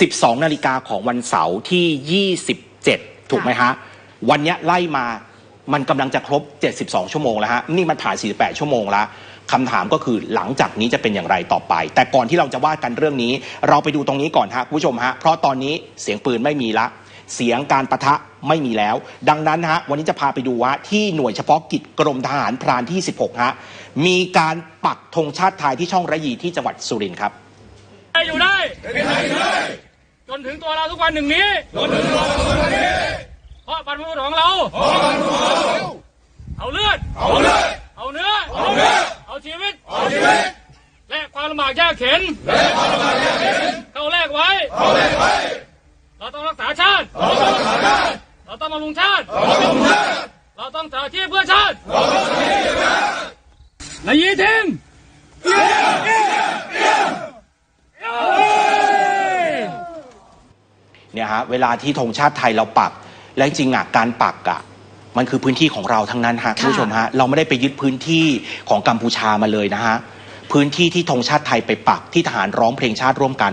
12 นาฬิกาของวันเสาร์ที่ 27 ถูกไหมฮะ วันเนี้ยไล่มามันกำลังจะครบ 72 ชั่วโมงแล้วฮะ นี่มันผ่าน 48 ชั่วโมงแล้วคำถามก็คือหลังจากนี้จะเป็นอย่างไรต่อไป แต่ก่อนที่เราจะว่ากันเรื่องนี้ เราไปดูตรงนี้ก่อนฮะคุณผู้ชมฮะ เพราะตอนนี้เสียงปืนไม่มีละ เสียงการประทะไม่มีแล้ว ดังนั้นฮะวันนี้จะพาไปดูว่าที่หน่วยเฉพาะกิจกรมทหารพรานที่ 16 ฮะ มีการปักธงชาติไทยที่ช่องระยีที่จังหวัดสุรินทร์ครับได้อยู่ได้จ นถึงตัวเราทุกวันหนึ่งนี้จนถึงตัวเราทุกวันนี้เพราะบรรพบุรุษของเราเอาเลือดเอาเลือดเอาเนื้อเอาเนื้อเอาชีวิตเอาชีวิตและความลำบากยากเข็นและความลำบากยากเข็นเข้าแลกไว้เข้าแลกไว้เราต้องรักษาชาติเราต้องรักษาชาติเราต้องบำรุงชาติเราต้องบำรุงชาติเราต้องสาชีพเพื่อชาติเราต้องสาชีพเพื่อชาตินายยีทีม เนี่ยฮะเวลาที่ธงชาติไทยเราปัก และจริงๆอะการปักอะมันคือพื้นที่ของเราทั้งนั้นฮะคุณผู้ชมฮะเราไม่ได้ไปยึดพื้นที่ของกัมพูชามาเลยนะฮะพื้นที่ที่ธงชาติไทยไปปักที่ทหารร้องเพลงชาติร่วมกัน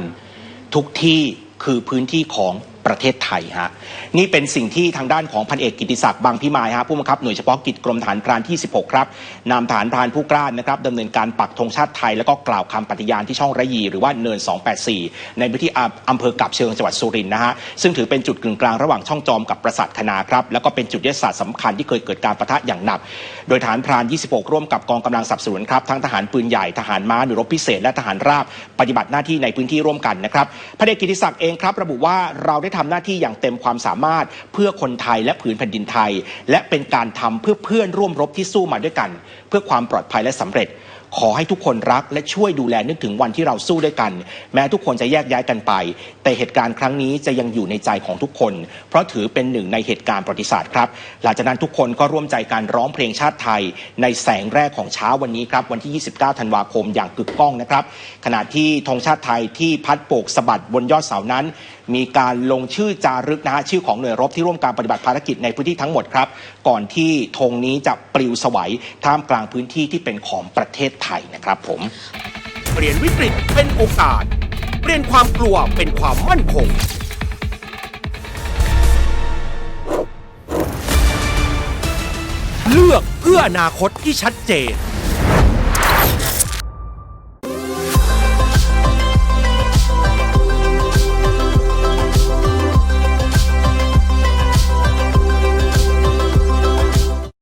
ทุกที่คือพื้นที่ของ ประเทศไทยฮะนี่เป็นสิ่งที่ทางด้านของพันเอกกิติศักดิ์บางพิมายฮะผู้บังคับหน่วยเฉพาะกิจกรมฐานพรานที่ 16 ครับนำฐานพรานผู้กล้านะครับดำเนินการปักธงชาติไทย แล้วก็กล่าวคำปฏิญาณที่ช่องระยีหรือว่าเนิน 284 ในพื้นที่อำเภอกับเชิงจังหวัดสุรินทร์นะฮะซึ่งถือเป็นจุดกึ่งกลางระหว่างช่องจอมกับปราสาทคณาครับแล้วก็เป็นจุดยุทธศาสตร์สำคัญที่เคยเกิดการประทะอย่างหนัก โดยฐานพราน 26 ร่วมกับกองกำลังสับสนุนครับทั้งทหารปืนใหญ่ทหารม้าหน่วยรบพิเศษและทหารราบ ปฏิบัติหน้าที่ในพื้นที่ร่วมกันนะครับพระเดชกิติศักดิ์เองครับระบุว่าเราได้ททำหน้าที่อย่างเต็มความสามารถเพื่อคนไทยและผืนแผ่นดินไทย และเป็นการทำเพื่อเพื่อนร่วมรบที่สู้มาด้วยกัน เพื่อความปลอดภัยและสำเร็จ ขอให้ทุกคนรักและช่วยดูแลนึกถึงวันที่เราสู้ด้วยกัน แม้ทุกคนจะแยกย้ายกันไป แต่เหตุการณ์ครั้งนี้จะยังอยู่ในใจของทุกคน เพราะถือเป็นหนึ่งในเหตุการณ์ประวัติศาสตร์ครับ หลังจากนั้นทุกคนก็ร่วมใจการร้องเพลงชาติไทย ในแสงแรกของเช้าวันนี้ครับวันที่ 29 ธันวาคมอย่างกึกก้องนะครับขณะที่ธงชาติไทยที่พัดโบกสะบัดบนยอดเสานั้น มีการลงชื่อจารึกนะฮะชื่อของหน่วยรบที่ร่วมการปฏิบัติภารกิจในพื้นที่ทั้งหมดครับก่อนที่ธงนี้จะปลิวสวัยท่ามกลางพื้นที่ที่เป็นของประเทศไทยนะครับผม เปลี่ยนวิกฤตเป็นโอกาส เปลี่ยนความกลัวเป็นความมั่นคง เลือกเพื่ออนาคตที่ชัดเจน